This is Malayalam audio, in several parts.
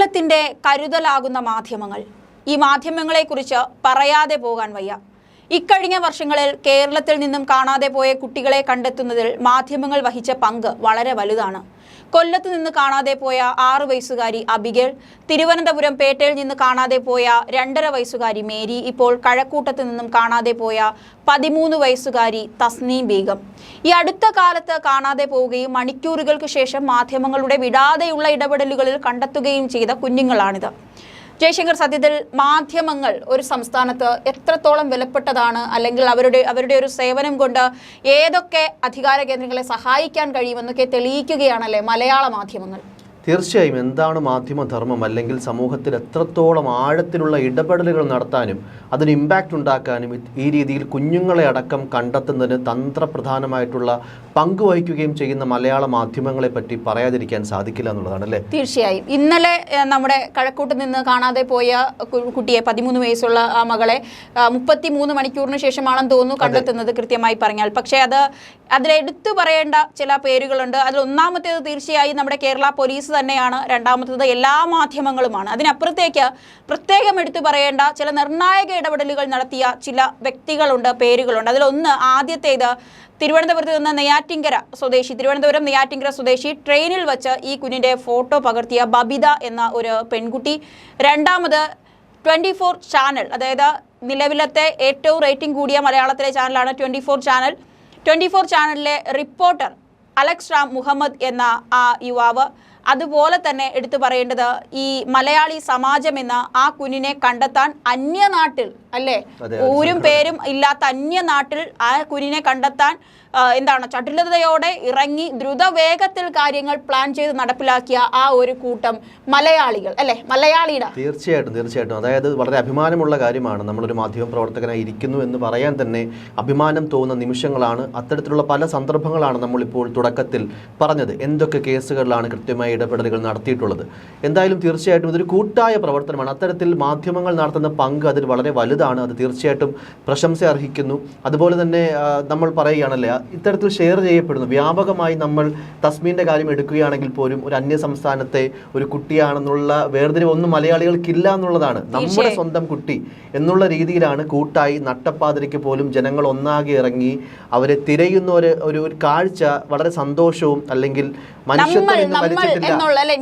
കേരളത്തിന്റെ കരുതലാകുന്ന മാധ്യമങ്ങൾ. ഈ മാധ്യമങ്ങളെക്കുറിച്ച് പറയാതെ പോകാൻ വയ്യ. ഇക്കഴിഞ്ഞ വർഷങ്ങളിൽ കേരളത്തിൽ നിന്നും കാണാതെ പോയ കുട്ടികളെ കണ്ടെത്തുന്നതിൽ മാധ്യമങ്ങൾ വഹിച്ച പങ്ക് വളരെ വലുതാണ്. കൊല്ലത്ത് നിന്ന് കാണാതെ പോയ ആറു വയസ്സുകാരി അബിഗേൾ തിരുവനന്തപുരം പേട്ടയിൽ നിന്ന് കാണാതെ പോയ രണ്ടര വയസ്സുകാരി മേരി ഇപ്പോൾ കഴക്കൂട്ടത്ത് നിന്നും കാണാതെ പോയ പതിമൂന്ന് വയസ്സുകാരി തസ്നീം ബീഗം. ഈ അടുത്ത കാലത്ത് കാണാതെ പോവുകയും മണിക്കൂറുകൾക്ക് ശേഷം മാധ്യമങ്ങളുടെ വിടാതെയുള്ള ഇടപെടലുകളിൽ കണ്ടെത്തുകയും ചെയ്ത കുഞ്ഞുങ്ങളാണിത്. ജയശങ്കർ സത്യത്തിൽ മാധ്യമങ്ങൾ ഒരു സംസ്ഥാനത്ത് എത്രത്തോളം വിലപ്പെട്ടതാണ് അല്ലെങ്കിൽ അവരുടെ അവരുടെ ഒരു സേവനം കൊണ്ട് ഏതൊക്കെ അധികാര കേന്ദ്രങ്ങളെ സഹായിക്കാൻ കഴിയുമെന്നൊക്കെ തെളിയിക്കുകയാണല്ലേ മലയാള മാധ്യമങ്ങൾ? തീർച്ചയായും എന്താണ് മാധ്യമധർമ്മം അല്ലെങ്കിൽ സമൂഹത്തിൽ എത്രത്തോളം ആഴത്തിലുള്ള ഇടപെടലുകൾ നടത്താനും അതിന് ഇമ്പാക്റ്റ് ഉണ്ടാക്കാനും ഈ രീതിയിൽ കുഞ്ഞുങ്ങളെ അടക്കം കണ്ടെത്തുന്നതിന് തന്ത്രപ്രധാനമായിട്ടുള്ള പങ്ക് വഹിക്കുകയും ചെയ്യുന്ന മലയാള മാധ്യമങ്ങളെ പറ്റി പറയാതിരിക്കാൻ സാധിക്കില്ല എന്നുള്ളതാണ് അല്ലേ? തീർച്ചയായും. ഇന്നലെ നമ്മുടെ കഴക്കൂട്ട് നിന്ന് കാണാതെ പോയ കുട്ടിയെ പതിമൂന്ന് വയസ്സുള്ള ആ മകളെ മുപ്പത്തി മൂന്ന് മണിക്കൂറിന് ശേഷമാണെന്ന് തോന്നുന്നു കണ്ടെത്തുന്നത് കൃത്യമായി പറഞ്ഞാൽ. പക്ഷേ അത് അതിലെടുത്തു പറയേണ്ട ചില പേരുകളുണ്ട്. അതിൽ ഒന്നാമത്തേത് തീർച്ചയായും നമ്മുടെ കേരള പോലീസ് തന്നെയാണ്. രണ്ടാമത്തേത് എല്ലാ മാധ്യമങ്ങളുമാണ്. അതിനപ്പുറത്തേക്ക് പ്രത്യേകം എടുത്തു പറയേണ്ട ചില നിർണായക ഇടപെടലുകൾ നടത്തിയ ചില വ്യക്തികളുണ്ട് പേരുകളുണ്ട്. അതിലൊന്ന് ആദ്യത്തേത് തിരുവനന്തപുരത്ത് നിന്ന് നെയ്യാറ്റിങ്കര സ്വദേശി തിരുവനന്തപുരം നെയ്യാറ്റിങ്കര സ്വദേശി ട്രെയിനിൽ വച്ച് ഈ കുഞ്ഞിന്റെ ഫോട്ടോ പകർത്തിയ ബബിത എന്ന ഒരു പെൺകുട്ടി. രണ്ടാമത് ട്വന്റി ഫോർ ചാനൽ അതായത് നിലവിലത്തെ ഏറ്റവും റേറ്റിംഗ് കൂടിയ മലയാളത്തിലെ ചാനലാണ് twenty four channel. Twenty four ചാനലിലെ റിപ്പോർട്ടർ അലക്സ് റാം മുഹമ്മദ് എന്ന ആ യുവാവ് അതുപോലെ തന്നെ എടുത്തു പറയേണ്ടത് ഈ മലയാളി സമാജം എന്ന ആ കുഞ്ഞിനെ കണ്ടെത്താൻ അന്യനാട്ടിൽ അല്ലേ? ഊരും പേരും ഇല്ലാത്ത അന്യനാട്ടിൽ ആ കുഞ്ഞിനെ കണ്ടെത്താൻ എന്താണ് ചടുലതയോടെ ഇറങ്ങി ദ്രുതവേഗത്തിൽ കാര്യങ്ങൾ പ്ലാൻ ചെയ്ത് നടപ്പിലാക്കിയ ആ ഒരു കൂട്ടം മലയാളികൾ അല്ലെ? മലയാളിയുടെ. തീർച്ചയായിട്ടും തീർച്ചയായിട്ടും. അതായത് വളരെ അഭിമാനമുള്ള കാര്യമാണ്. നമ്മളൊരു മാധ്യമ പ്രവർത്തകനായി ഇരിക്കുന്നു എന്ന് പറയാൻ തന്നെ അഭിമാനം തോന്നുന്ന നിമിഷങ്ങളാണ്. അത്തരത്തിലുള്ള പല സന്ദർഭങ്ങളാണ് നമ്മളിപ്പോൾ തുടക്കത്തിൽ പറഞ്ഞത്. എന്തൊക്കെ കേസുകളിലാണ് കൃത്യമായി ഇടപെടലുകൾ നടത്തിയിട്ടുള്ളത്. എന്തായാലും തീർച്ചയായിട്ടും ഇതൊരു കൂട്ടായ പ്രവർത്തനമാണ്. അത്തരത്തിൽ മാധ്യമങ്ങൾ നടത്തുന്ന പങ്ക് അതിൽ വളരെ വലുതാണ്. അത് തീർച്ചയായിട്ടും പ്രശംസ അർഹിക്കുന്നു. അതുപോലെ തന്നെ നമ്മൾ പറയുകയാണല്ലേ ഇത്തരത്തിൽ ഷെയർ ചെയ്യപ്പെടുന്നു. വ്യാപകമായി നമ്മൾ തസ്മീന്റെ കാര്യം എടുക്കുകയാണെങ്കിൽ പോലും ഒരു അന്യ സംസ്ഥാനത്തെ ഒരു കുട്ടിയാണെന്നുള്ള വേർതിരിവ് ഒന്നും മലയാളികൾക്കില്ല എന്നുള്ളതാണ്. നമ്മുടെ സ്വന്തം കുട്ടി എന്നുള്ള രീതിയിലാണ് കൂട്ടായി നട്ടപ്പാതിരയ്ക്ക് പോലും ജനങ്ങൾ ഒന്നാകെ ഇറങ്ങി അവരെ തിരയുന്ന ഒരു ഒരു കാഴ്ച വളരെ സന്തോഷവും അല്ലെങ്കിൽ മനുഷ്യത്വം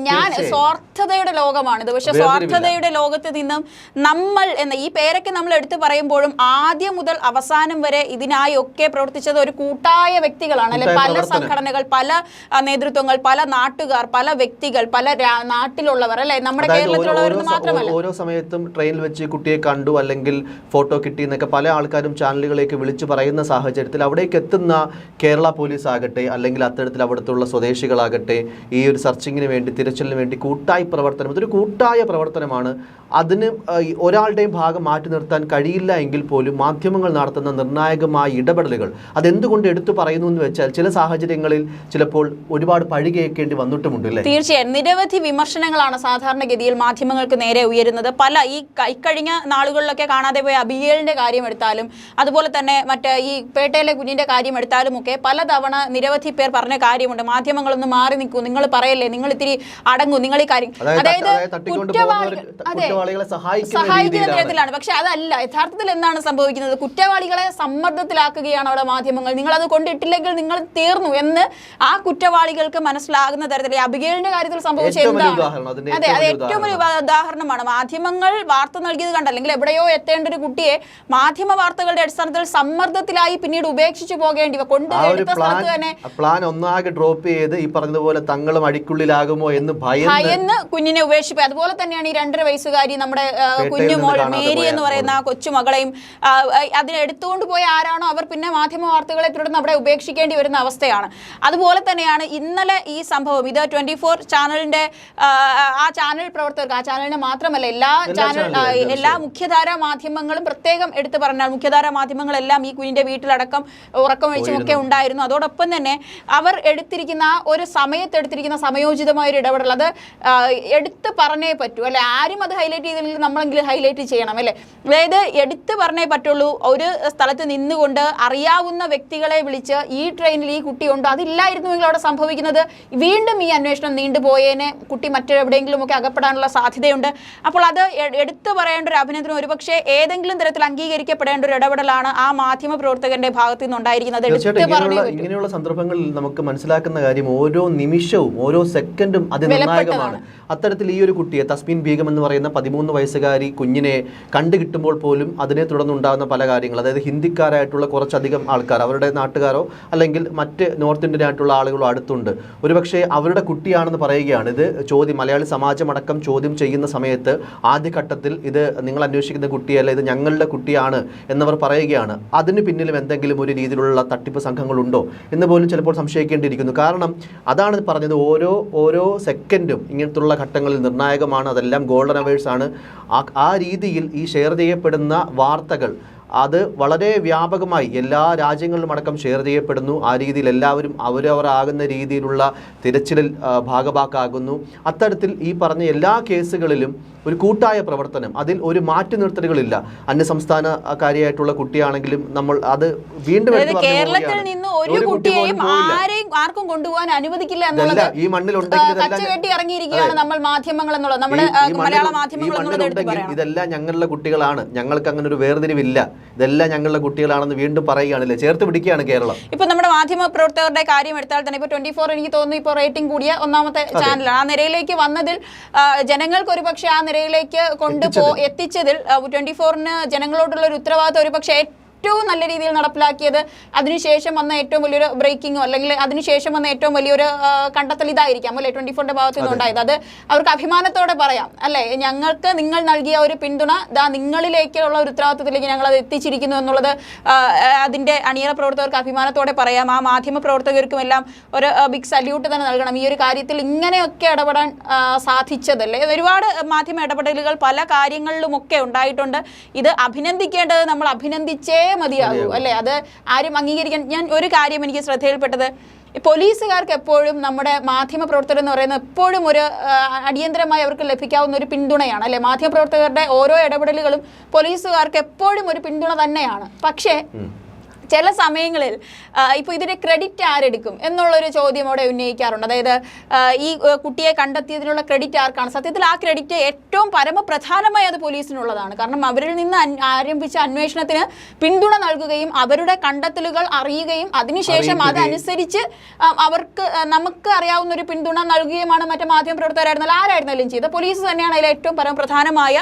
ഞാൻ. സ്വാർത്ഥതയുടെ ലോകമാണിത് പക്ഷെ. സ്വാർത്ഥതയുടെ ലോകത്ത് നിന്നും നമ്മൾ എന്ന ഈ പേരൊക്കെ നമ്മൾ എടുത്തു പറയുമ്പോഴും ആദ്യം മുതൽ അവസാനം വരെ ഇതിനായി ഒക്കെ പ്രവർത്തിച്ചത് ഒരു കൂട്ടായ വ്യക്തികളാണ് അല്ലെ? പല സംഘടനകൾ പല നേതൃത്വങ്ങൾ പല നാട്ടുകാർ പല വ്യക്തികൾ പല നാട്ടിലുള്ളവർ അല്ലെ? നമ്മുടെ കേരളത്തിലുള്ളവർ മാത്രമല്ല. ഓരോ സമയത്തും ട്രെയിനിൽ വെച്ച് കുട്ടിയെ കണ്ടു അല്ലെങ്കിൽ ഫോട്ടോ കിട്ടി എന്നൊക്കെ പല ആൾക്കാരും ചാനലുകളിലേക്ക് വിളിച്ചു പറയുന്ന സാഹചര്യത്തിൽ അവിടേക്ക് എത്തുന്ന കേരള പോലീസ് ആകട്ടെ അല്ലെങ്കിൽ അത്തരത്തിൽ അവിടുത്തുള്ള സ്വദേശികളാകട്ടെ ഈ ഒരു സെർച്ചിങ്ങിന് വേണ്ടി തിരച്ചിലിന് വേണ്ടി കൂട്ടായി പ്രവർത്തനം. ഇതൊരു കൂട്ടായ പ്രവർത്തനമാണ്. അതിന് ഒരാളുടെയും ഭാഗം മാറ്റി നിർത്താൻ കഴിയില്ല എങ്കിൽ പോലും മാധ്യമങ്ങൾ നടത്തുന്ന നിർണായകമായ ഇടപെടലുകൾ. അതെന്തുകൊണ്ട് എടുത്തു പറയുന്നു എന്ന് വെച്ചാൽ ചില സാഹചര്യങ്ങളിൽ ചിലപ്പോൾ ഒരുപാട് പഴി കേൾക്കേണ്ടി വന്നിട്ടുമുണ്ട് അല്ലേ? തീർച്ചയായും. നിരവധി വിമർശനങ്ങളാണ് സാധാരണഗതിയിൽ മാധ്യമങ്ങൾക്ക് നേരെ ഉയരുന്നത്. പല ഈ ഇക്കഴിഞ്ഞ നാളുകളിലൊക്കെ കാണാതെ പോയ അബിയേലിന്റെ കാര്യം എടുത്താലും അതുപോലെ തന്നെ മറ്റ് ഈ പേട്ടയിലെ കുഞ്ഞിന്റെ കാര്യം എടുത്താലും ഒക്കെ പലതവണ നിരവധി പേർ പറഞ്ഞ കാര്യമുണ്ട്. മാധ്യമങ്ങളൊന്ന് മാറി നിൽക്കൂ. നിങ്ങൾ പറയല്ലേ നിങ്ങൾ ഇത്തിരി അടങ്ങൂ നിങ്ങൾ ഈ കാര്യം. അതായത് കുറ്റവാളികളെ സഹായിക്കുന്ന നിരത്തിലാണ് പക്ഷെ അതല്ല യഥാർത്ഥത്തിൽ എന്താണ് സംഭവിക്കുന്നത്? കുറ്റവാളികളെ സമ്മർദ്ദത്തിലാക്കുകയാണ് അവിടെ മാധ്യമങ്ങൾ. നിങ്ങൾ അത് കൊണ്ടിട്ടില്ലെങ്കിൽ നിങ്ങൾ തീർന്നു എന്ന് ആ കുറ്റവാളികൾക്ക് മനസ്സിലാകുന്ന തരത്തിൽ അബിഗേലിന്റെ കാര്യത്തിൽ സംഭവിച്ച എന്താണ്? അതെ അത് ഏറ്റവും വലിയ ഉദാഹരണമാണ്. മാധ്യമങ്ങൾ വാർത്ത നൽകിയത് കണ്ട അല്ലെങ്കിൽ എവിടെയോ എത്തേണ്ട ഒരു കുട്ടിയെ മാധ്യമ വാർത്തകളുടെ അടിസ്ഥാനത്തിൽ സമ്മർദ്ദത്തിലായി പിന്നീട് ഉപേക്ഷിച്ചു പോകേണ്ടി സ്ഥലത്ത് തന്നെ പ്ലാൻ ഒന്നാകെ ഡ്രോപ്പ് ചെയ്ത് ഈ പറഞ്ഞതുപോലെ തങ്ങളും അടിക്കുള്ളിലാകുമോ എന്ന് ഭയന്ന് കുഞ്ഞിനെ ഉപേക്ഷിപ്പ്. അതുപോലെ തന്നെയാണ് ഈ രണ്ടര വയസ്സുകാരി നമ്മുടെ കുഞ്ഞുമോൾ കുഞ്ഞു മോൾ മേരി എന്ന് പറയുന്ന ആ കൊച്ചുമകളെയും അതിനെ എടുത്തുകൊണ്ട് പോയ ആരാണോ? അവർ പിന്നെ മാധ്യമ വാർത്തകളെ തുടർന്ന് അവിടെ ഉപേക്ഷിക്കേണ്ടി വരുന്ന അവസ്ഥയാണ്. അതുപോലെ തന്നെയാണ് ഇന്നലെ ഈ സംഭവം ഇത് ട്വന്റി ഫോർ ചാനലിന്റെ ആ, ചാനൽ പ്രവർത്തകർക്ക് ആ ചാനലിന് മാത്രമല്ല എല്ലാ ചാനൽ എല്ലാ മുഖ്യധാര മാധ്യമങ്ങളും പ്രത്യേകം എടുത്തു പറഞ്ഞാൽ മുഖ്യധാര മാധ്യമങ്ങളെല്ലാം ഈ കുഞ്ഞിന്റെ വീട്ടിലടക്കം ഉറക്കം വെച്ചും ഒക്കെ ഉണ്ടായിരുന്നു. അതോടൊപ്പം തന്നെ അവർ എടുത്തിരിക്കുന്ന ആ ഒരു സമയത്തെടുത്തിരിക്കുന്ന സമയോചിതമായ ഒരു ഇടപെടൽ അത് എടുത്ത് പറഞ്ഞേ പറ്റൂ. അല്ലെ ആരും അത് ഹൈലൈറ്റ് ചെയ്തില്ലെങ്കിൽ നമ്മളെങ്കിലും ഹൈലൈറ്റ് ചെയ്യണം അല്ലെ? അതായത് എടുത്തു പറഞ്ഞേ പറ്റുള്ളൂ. ഒരു സ്ഥലത്ത് നിന്നുകൊണ്ട് അറിയാവുന്ന വ്യക്തികളെ വിളിച്ച് ഈ ട്രെയിനിൽ ഈ കുട്ടിയുണ്ടോ അതില്ലായിരുന്നുവെങ്കിൽ അവിടെ സംഭവിക്കുന്നത്. വീണ്ടും ഈ അന്വേഷണം നീണ്ടുപോയേനെ കുട്ടി മറ്റെവിടെയെങ്കിലും ഒക്കെ അകപ്പെടാനുള്ള സാധ്യതയുണ്ട്. അപ്പോൾ അത് എടുത്തു പറയേണ്ട ഒരു അഭിനന്ദനം ഒരുപക്ഷെ ഏതെങ്കിലും തരത്തിൽ അംഗീകരിക്കപ്പെടേണ്ട ഒരു ഇടപെടലാണ് ആ മാധ്യമ പ്രവർത്തകന്റെ ഭാഗത്തു നിന്നുണ്ടായിരിക്കുന്നത്. ഇങ്ങനെയുള്ള സന്ദർഭങ്ങളിൽ നമുക്ക് മനസ്സിലാക്കുന്ന കാര്യം ഓരോ നിമിഷവും ഓരോ സെക്കൻഡും അത് നിർണായകമാണ് അത്തരത്തിൽ ഈ ഒരു കുട്ടിയെ തസ്മീൻ ബീഗം എന്ന് പറയുന്ന പതിമൂന്ന് വയസ്സുകാരി കുഞ്ഞിനെ കണ്ടു കിട്ടുമ്പോൾ പോലും അതിനെ തുടർന്നുണ്ടാകുന്ന പല കാര്യങ്ങൾ അതായത് ഹിന്ദിക്കാരായിട്ടുള്ള കുറച്ചധികം ആൾക്കാർ അവരുടെ നാട്ടുകാരോ അല്ലെങ്കിൽ മറ്റ് നോർത്ത് ഇന്ത്യൻ ആയിട്ടുള്ള ആളുകളോ അടുത്തുണ്ട്. ഒരുപക്ഷെ അവരുടെ കുട്ടിയാണെന്ന് പറയുകയാണ്. ഇത് ചോദ്യം മലയാളി സമാജമടക്കം ചോദ്യം ചെയ്യുന്ന സമയത്ത് ആദ്യഘട്ടത്തിൽ ഇത് നിങ്ങൾ അന്വേഷിക്കുന്ന കുട്ടിയല്ല ഇത് ഞങ്ങളുടെ കുട്ടിയാണ് എന്നവർ പറയുകയാണ്. അതിന് പിന്നിലും എന്തെങ്കിലും ഒരു രീതിയിലുള്ള തട്ടിപ്പ് സംഘങ്ങളുണ്ടോ എന്ന് പോലും ചിലപ്പോൾ സംശയിക്കേണ്ടിയിരിക്കുന്നു. കാരണം അതാണ് പറഞ്ഞത് ഓരോ ഓരോ സെക്കൻഡും ഇങ്ങനത്തുള്ള ഘട്ടങ്ങളിൽ നിർണായകമാണ് അതെല്ലാം ഗോൾഡൻ അവേഴ്സ് ആണ് ആ ആ രീതിയിൽ ഈ ഷെയർ ചെയ്യപ്പെടുന്ന വാർത്തകൾ അത് വളരെ വ്യാപകമായി എല്ലാ രാജ്യങ്ങളിലും അടക്കം ഷെയർ ചെയ്യപ്പെടുന്നു. ആ രീതിയിൽ എല്ലാവരും അവരവരാകുന്ന രീതിയിലുള്ള തിരച്ചിലിൽ ഭാഗഭാക്കാകുന്നു അത്തരത്തിൽ ഈ പറഞ്ഞ എല്ലാ കേസുകളിലും ഒരു കൂട്ടായ പ്രവർത്തനം അതിൽ ഒരു മാറ്റി നിർത്തലുകളില്ല. അന്യസംസ്ഥാനക്കാരിയായിട്ടുള്ള കുട്ടിയാണെങ്കിലും നമ്മൾ അത് വീണ്ടും കേരളത്തിൽ നിന്ന് ഒരു ഒരു കുട്ടിയെയും ആരെയും ആർക്കും കൊണ്ടുപോകാൻ അനുവദിക്കില്ല എന്നുള്ളത് ഈ മണ്ണിലുണ്ടെങ്കിൽ ഇറങ്ങിയിരിക്കുകയാണ് നമ്മൾ മാധ്യമങ്ങൾ എന്നുള്ളത്. നമ്മുടെ മലയാള മാധ്യമങ്ങൾ ഇതെല്ലാം ഞങ്ങളുടെ കുട്ടികളാണ്. ഞങ്ങൾക്ക് അങ്ങനെ ഒരു വേർതിരിവില്ല. ഇതെല്ലാം ഞങ്ങളുടെ കുട്ടികളാണെന്ന് വീണ്ടും പറയുകയാണല്ലേ? ചേർത്ത് പിടിക്കുകയാണ് കേരളം. ഇപ്പൊ നമ്മുടെ മാധ്യമ പ്രവർത്തകരുടെ കാര്യം എടുത്താൽ തന്നെ ഇപ്പൊ ട്വന്റി ഫോർ എനിക്ക് തോന്നുന്നു ഇപ്പോൾ റേറ്റിംഗ് കൂടിയ ഒന്നാമത്തെ ചാനലാണ് ആ നിരയിലേക്ക് വന്നതിൽ ജനങ്ങൾക്ക് ജനങ്ങൾക്ക് ഒരുപക്ഷെ ആ നിരയിലേക്ക് കൊണ്ടുപോ എത്തിച്ചതിൽ ട്വന്റി ഫോറിന് ജനങ്ങളോടുള്ള ഒരു ഉത്തരവാദിത്വം ഒരുപക്ഷെ ഏറ്റവും നല്ല രീതിയിൽ നടപ്പിലാക്കിയത് അതിനുശേഷം വന്ന ഏറ്റവും വലിയൊരു ബ്രേക്കിങ്ങോ അല്ലെങ്കിൽ അതിനുശേഷം വന്ന ഏറ്റവും വലിയൊരു കണ്ടെത്തൽ ഇതായിരിക്കാം അല്ലെ? ട്വന്റി ഫോറിന്റെ ഭാഗത്തു നിന്നുണ്ടായത് അത്. അവർക്ക് അഭിമാനത്തോടെ പറയാം അല്ലെ? ഞങ്ങൾക്ക് നിങ്ങൾ നൽകിയ ഒരു പിന്തുണ ദാ നിങ്ങളിലേക്കുള്ള ഒരു ഉത്തരവാദിത്വത്തിലേക്ക് ഞങ്ങൾ അത് എത്തിച്ചിരിക്കുന്നു എന്നുള്ളത് അതിന്റെ അണിയറ പ്രവർത്തകർക്ക് അഭിമാനത്തോടെ പറയാം. ആ മാധ്യമ പ്രവർത്തകർക്കും എല്ലാം ഒരു ബിഗ് സല്യൂട്ട് തന്നെ നൽകണം. ഈ ഒരു കാര്യത്തിൽ ഇങ്ങനെയൊക്കെ ഇടപെടാൻ സാധിച്ചതല്ലേ ഒരുപാട് മാധ്യമ ഇടപെടലുകൾ പല കാര്യങ്ങളിലുമൊക്കെ ഉണ്ടായിട്ടുണ്ട്. ഇത് അഭിനന്ദിക്കേണ്ടത് നമ്മൾ അഭിനന്ദിച്ചേ മതിയാകൂ അല്ലേ? അത് ആരും അംഗീകരിക്കാൻ ഞാൻ ഒരു കാര്യം എനിക്ക് ശ്രദ്ധയിൽപ്പെട്ടത്. പോലീസുകാർക്ക് എപ്പോഴും നമ്മുടെ മാധ്യമ പ്രവർത്തകർ എന്ന് പറയുന്നത് എപ്പോഴും ഒരു അടിയന്തരമായി അവർക്ക് ലഭിക്കാവുന്ന ഒരു പിന്തുണയാണ് അല്ലെ? മാധ്യമപ്രവർത്തകരുടെ ഓരോ ഇടപെടലുകളും പോലീസുകാർക്ക് എപ്പോഴും ഒരു പിന്തുണ തന്നെയാണ്. പക്ഷേ ചില സമയങ്ങളിൽ ഇപ്പോൾ ഇതിന്റെ ക്രെഡിറ്റ് ആരെടുക്കും എന്നുള്ളൊരു ചോദ്യം അവിടെ ഉന്നയിക്കാറുണ്ട്. അതായത് ഈ കുട്ടിയെ കണ്ടെത്തിയതിനുള്ള ക്രെഡിറ്റ് ആർക്കാണ്? സത്യത്തിൽ ആ ക്രെഡിറ്റ് ഏറ്റവും പരമപ്രധാനമായി അത് പോലീസിനുള്ളതാണ്. കാരണം അവരിൽ നിന്ന് ആരംഭിച്ച അന്വേഷണത്തിന് പിന്തുണ നൽകുകയും അവരുടെ കണ്ടെത്തലുകൾ അറിയുകയും അതിനുശേഷം അതനുസരിച്ച് അവർക്ക് നമുക്ക് അറിയാവുന്ന ഒരു പിന്തുണ നൽകുകയുമാണ് മറ്റു മാധ്യമ പ്രവർത്തകരായിരുന്നാലും ആരായിരുന്നാലും ചെയ്ത് പോലീസ് തന്നെയാണ് അതിൽ ഏറ്റവും പരമപ്രധാനമായ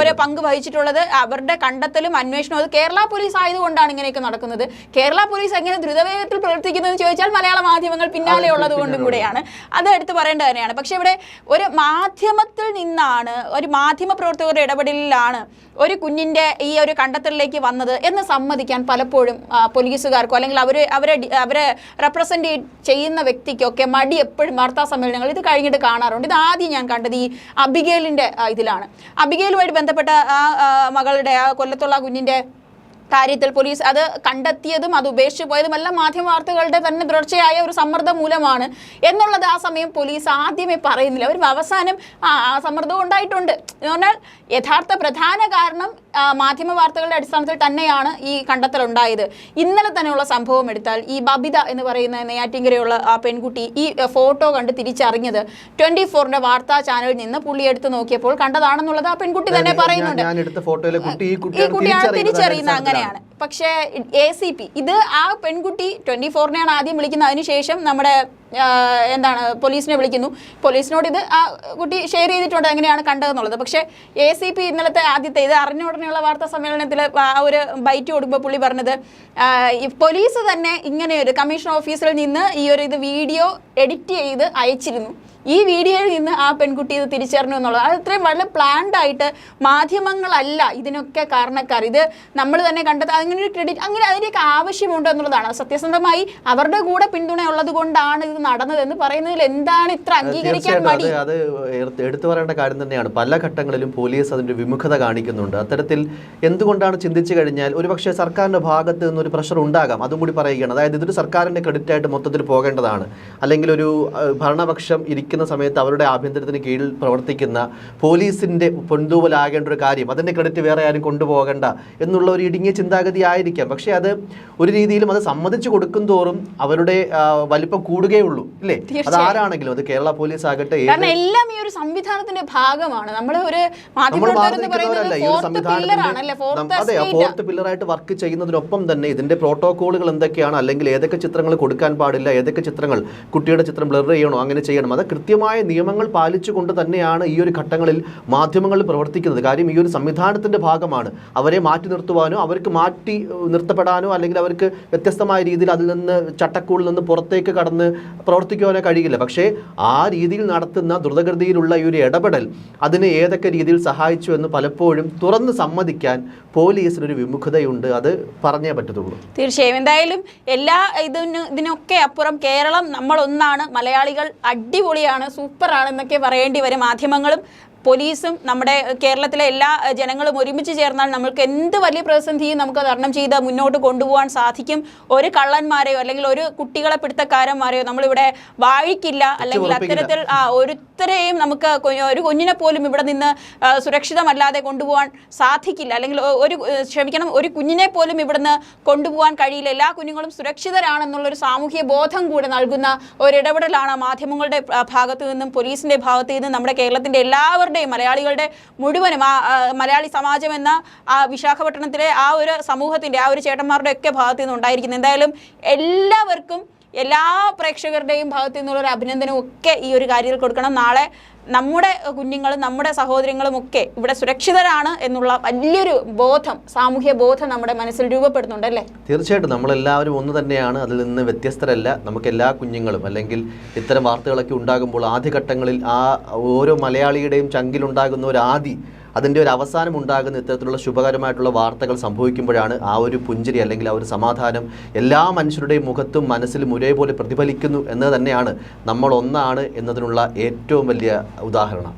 ഒരു പങ്ക് വഹിച്ചിട്ടുള്ളത്. അവരുടെ കണ്ടെത്തലും അന്വേഷണവും അത് കേരള പോലീസ് ആയതുകൊണ്ടാണ് ഇങ്ങനെയൊക്കെ നടക്കുന്നത്. കേരള പോലീസ് എങ്ങനെ ദ്രുതവേഗത്തിൽ പ്രവർത്തിക്കുന്നതെന്ന് ചോദിച്ചാൽ മലയാള മാധ്യമങ്ങൾ പിന്നാലെ ഉള്ളത്. കൊണ്ടും കൂടെയാണ്. അത് എടുത്തു പറയേണ്ടത് തന്നെയാണ്. പക്ഷെ ഇവിടെ ഒരു മാധ്യമത്തിൽ നിന്നാണ് ഒരു മാധ്യമ പ്രവർത്തകരുടെ ഇടപെടലിലാണ് ഒരു കുഞ്ഞിന്റെ ഈ ഒരു കണ്ടെത്തലിലേക്ക് വന്നത് എന്ന് സമ്മതിക്കാൻ പലപ്പോഴും പോലീസുകാർക്കോ അല്ലെങ്കിൽ അവർ അവരെ അവരെ റെപ്രസെന്റ് ചെയ്യുന്ന വ്യക്തിക്കൊക്കെ മടി എപ്പോഴും വാർത്താ സമ്മേളനങ്ങൾ ഇത് കഴിഞ്ഞിട്ട് കാണാറുണ്ട്. ഇത് ആദ്യം ഞാൻ കണ്ടത് ഈ അബിഗേലിന്റെ ഇതിലാണ്. അബിഗേലുമായിട്ട് ബന്ധപ്പെട്ട ആ മകളുടെ ആ കൊല്ലത്തുള്ള കുഞ്ഞിന്റെ കാര്യത്തിൽ പോലീസ് അത് കണ്ടെത്തിയതും അത് ഉപേക്ഷിച്ചു പോയതും എല്ലാം മാധ്യമ വാർത്തകളുടെ തന്നെ തുടർച്ചയായ ഒരു സമ്മർദ്ദം മൂലമാണ് എന്നുള്ളത് ആ സമയം പോലീസ് ആദ്യമേ പറയുന്നില്ല. അവർ അവസാനം ആ സമ്മർദ്ദം ഉണ്ടായിട്ടുണ്ട്. എന്ന് പറഞ്ഞാൽ യഥാർത്ഥ പ്രധാന കാരണം മാധ്യമ വാർത്തകളുടെ അടിസ്ഥാനത്തിൽ തന്നെയാണ് ഈ കണ്ടെത്തൽ ഉണ്ടായത് ഇന്നലെ തന്നെയുള്ള സംഭവം എടുത്താൽ ഈ ബബിത എന്ന് പറയുന്ന നെയ്യാറ്റിങ്കരയുള്ള ആ പെൺകുട്ടി ഈ ഫോട്ടോ കണ്ട് തിരിച്ചറിഞ്ഞത് ട്വന്റി ഫോറിന്റെ വാർത്താ ചാനലിൽ നിന്ന് പുള്ളി എടുത്ത് നോക്കിയപ്പോൾ കണ്ടതാണെന്നുള്ളത് ആ പെൺകുട്ടി തന്നെ പറയുന്നുണ്ട്. ഈ കുട്ടിയാണ് തിരിച്ചറിയുന്നത്. അങ്ങനെയാണ്. പക്ഷേ എ സി പി ഇത് ആ പെൺകുട്ടി ട്വന്റി ഫോറിനെയാണ് ആദ്യം വിളിക്കുന്നത്. അതിനുശേഷം നമ്മുടെ എന്താണ് പോലീസിനെ വിളിക്കുന്നു. പോലീസിനോട് ഇത് ആ കുട്ടി ഷെയർ ചെയ്തിട്ടുണ്ട് എങ്ങനെയാണ് കണ്ടതെന്നുള്ളത്. പക്ഷേ എ സി പി ഇന്നലത്തെ ആദ്യത്തെ ഇത് അറിഞ്ഞ ഉടനെയുള്ള വാർത്താ സമ്മേളനത്തിൽ ആ ഒരു ബൈറ്റ് കൊടുക്കുമ്പോൾ പുള്ളി പറഞ്ഞത് പോലീസ് തന്നെ ഇങ്ങനെ ഒരു കമ്മീഷൻ ഓഫീസിൽ നിന്ന് ഈ ഒരു ഇത് വീഡിയോ എഡിറ്റ് ചെയ്ത് അയച്ചിരുന്നു. ഈ വീഡിയോയിൽ നിന്ന് ആ പെൺകുട്ടി ഇത് തിരിച്ചറിഞ്ഞു എന്നുള്ളത്. അത് ഇത്രയും വളരെ പ്ലാൻഡ് ആയിട്ട് മാധ്യമങ്ങളല്ല ഇതിനൊക്കെ കാരണക്കാർ. ഇത് നമ്മൾ തന്നെ കണ്ടത് അങ്ങനെ ഒരു ക്രെഡിറ്റ് അങ്ങനെ അതിന്റെയൊക്കെ ആവശ്യമുണ്ട് എന്നുള്ളതാണ്. സത്യസന്ധമായി അവരുടെ കൂടെ പിന്തുണ ഉള്ളത് കൊണ്ടാണ് ഇത് നടന്നതെന്ന് പറയുന്നതിൽ എന്താണ് ഇത്ര അംഗീകരിക്കാൻ മടി? അത് എടുത്തു പറയേണ്ട കാര്യം തന്നെയാണ്. പല ഘട്ടങ്ങളിലും പോലീസ് അതിന്റെ വിമുഖത കാണിക്കുന്നുണ്ട്. അത്തരത്തിൽ എന്തുകൊണ്ടാണ് ചിന്തിച്ചു കഴിഞ്ഞാൽ ഒരുപക്ഷെ സർക്കാരിന്റെ ഭാഗത്ത് നിന്നൊരു പ്രഷർ ഉണ്ടാകാം. അതും കൂടി പറയുകയാണ്. അതായത് ഇതൊരു സർക്കാരിന്റെ ക്രെഡിറ്റ് ആയിട്ട് മൊത്തത്തിൽ പോകേണ്ടതാണ്. അല്ലെങ്കിൽ ഒരു ഭരണപക്ഷം ഇരിക്കുന്ന ഇരിക്കുന്ന സമയത്ത് അവരുടെ ആഭ്യന്തരത്തിന് കീഴിൽ പ്രവർത്തിക്കുന്ന പോലീസിന്റെ പൊന്തൂവലാകേണ്ട ഒരു കാര്യം അതിന്റെ ക്രെഡിറ്റ് വേറെ ആരും കൊണ്ടുപോകണ്ട എന്നുള്ള ഒരു ഇടുങ്ങിയ ചിന്താഗതി ആയിരിക്കാം. പക്ഷേ അത് ഒരു രീതിയിലും അത് സമ്മതിച്ചു കൊടുക്കും തോറും അവരുടെ വലിപ്പം കൂടുകയുള്ളൂ അല്ലേ അത് ആരാണെങ്കിലും അത് കേരള പോലീസ് ആകട്ടെ എല്ലാം ഈ ഒരു സംവിധാനത്തിന്റെ ഭാഗമാണ്. നമ്മൾ ഒരു അതെ ഫോർത്ത് പില്ലറായിട്ട് വർക്ക് ചെയ്യുന്നതിനൊപ്പം തന്നെ ഇതിന്റെ പ്രോട്ടോകോളുകൾ എന്തൊക്കെയാണ്? അല്ലെങ്കിൽ ഏതൊക്കെ ചിത്രങ്ങൾ കൊടുക്കാൻ പാടില്ല? ഏതൊക്കെ ചിത്രങ്ങൾ കുട്ടിയുടെ ചിത്രം ബ്ലർ ചെയ്യണോ? അങ്ങനെ ചെയ്യണം. അത് കൃത്യമായ നിയമങ്ങൾ പാലിച്ചുകൊണ്ട് തന്നെയാണ് ഈ ഒരു ഘട്ടങ്ങളിൽ മാധ്യമങ്ങൾ പ്രവർത്തിക്കുന്നത്. കാര്യം ഈ ഒരു സംവിധാനത്തിന്റെ ഭാഗമാണ്. അവരെ മാറ്റി നിർത്തുവാനോ അവർക്ക് മാറ്റി നിർത്തപ്പെടാനോ അല്ലെങ്കിൽ അവർക്ക് വ്യത്യസ്തമായ രീതിയിൽ അതിൽ നിന്ന് ചട്ടക്കൂളിൽ നിന്ന് പുറത്തേക്ക് കടന്ന് പ്രവർത്തിക്കുവാനോ കഴിയില്ല. പക്ഷേ ആ രീതിയിൽ നടത്തുന്ന ദ്രുതഗതിയിലുള്ള ഈ ഒരു ഇടപെടൽ അതിനെ ഏതൊക്കെ രീതിയിൽ സഹായിച്ചു എന്ന് പലപ്പോഴും തുറന്ന് സമ്മതിക്കാൻ പോലീസിനൊരു വിമുഖതയുണ്ട്. അത് പറഞ്ഞേ പറ്റത്തുള്ളൂ. തീർച്ചയായും. എന്തായാലും എല്ലാ ഇതിന് ഇതിനൊക്കെ അപ്പുറം കേരളം നമ്മൾ ഒന്നാണ് മലയാളികൾ അടിപൊളിയാണ്. സൂപ്പറാണ് എന്നൊക്കെ പറയേണ്ടി വരും. മാധ്യമങ്ങളും പോലീസും നമ്മുടെ കേരളത്തിലെ എല്ലാ ജനങ്ങളും ഒരുമിച്ച് ചേർന്നാൽ നമ്മൾക്ക് എന്ത് വലിയ പ്രതിസന്ധിയും നമുക്ക് തരണം ചെയ്ത് മുന്നോട്ട് കൊണ്ടുപോകാൻ സാധിക്കും. ഒരു കള്ളന്മാരെയോ അല്ലെങ്കിൽ ഒരു കുട്ടികളെ പിടുത്തക്കാരന്മാരെയോ നമ്മളിവിടെ വാഴിക്കില്ല. അല്ലെങ്കിൽ അത്തരത്തിൽ ആ ഒരുത്തരെയും നമുക്ക് ഒരു കുഞ്ഞിനെ പോലും ഇവിടെ നിന്ന് സുരക്ഷിതമല്ലാതെ കൊണ്ടുപോകാൻ സാധിക്കില്ല. അല്ലെങ്കിൽ ഒരു ക്ഷമിക്കണം ഒരു കുഞ്ഞിനെ പോലും ഇവിടുന്ന് കൊണ്ടുപോകാൻ കഴിയില്ല. എല്ലാ കുഞ്ഞുങ്ങളും സുരക്ഷിതരാണെന്നുള്ളൊരു സാമൂഹ്യ ബോധം കൂടെ നൽകുന്ന ഒരിടപെടലാണ് മാധ്യമങ്ങളുടെ ഭാഗത്തു നിന്നും പോലീസിന്റെ ഭാഗത്തു നിന്നും നമ്മുടെ കേരളത്തിന്റെ എല്ലാവരുടെയും മലയാളികളുടെ മുഴുവനും ആ മലയാളി സമാജം എന്ന ആ വിശാഖപട്ടണത്തിലെ ആ ഒരു സമൂഹത്തിന്റെ ആ ഒരു ചേട്ടന്മാരുടെ ഒക്കെ ഭാഗത്തു നിന്ന് ഉണ്ടായിരിക്കുന്നത് എന്തായാലും എല്ലാവർക്കും എല്ലാ പ്രേക്ഷകരുടെയും ഭാഗത്തു നിന്നുള്ള ഒരു ഒക്കെ ഈ ഒരു കാര്യത്തിൽ കൊടുക്കണം. നാളെ നമ്മുടെ കുഞ്ഞുങ്ങളും നമ്മുടെ സഹോദരങ്ങളും ഒക്കെ ഇവിടെ സുരക്ഷിതരാണ് എന്നുള്ള വലിയൊരു ബോധം സാമൂഹ്യ ബോധം നമ്മുടെ മനസ്സിൽ രൂപപ്പെടുന്നുണ്ട് അല്ലേ? തീർച്ചയായിട്ടും. നമ്മളെല്ലാവരും ഒന്ന് തന്നെയാണ് അതിൽ നിന്ന് വ്യത്യസ്തരല്ല. നമുക്ക് എല്ലാ കുഞ്ഞുങ്ങളും അല്ലെങ്കിൽ ഇത്തരം വാർത്തകളൊക്കെ ഉണ്ടാകുമ്പോൾ ആദ്യഘട്ടങ്ങളിൽ ആ ഓരോ മലയാളിയുടെയും ചങ്കിലുണ്ടാകുന്ന ഒരു ആദി അതിന്റെ ഒരു അവസാനം ഉണ്ടാകുന്ന ഇത്തരത്തിലുള്ള ശുഭകരമായിട്ടുള്ള വാർത്തകൾ സംഭവിക്കുമ്പോഴാണ് ആ ഒരു പുഞ്ചിരി അല്ലെങ്കിൽ ആ ഒരു സമാധാനം എല്ലാ മനുഷ്യരുടെയും മുഖത്തും മനസ്സിലും ഒരേപോലെ പ്രതിഫലിക്കുന്നു എന്നത് തന്നെയാണ് നമ്മൾ ഒന്നാണ് എന്നതിനുള്ള ഏറ്റവും വലിയ ഉദാഹരണം.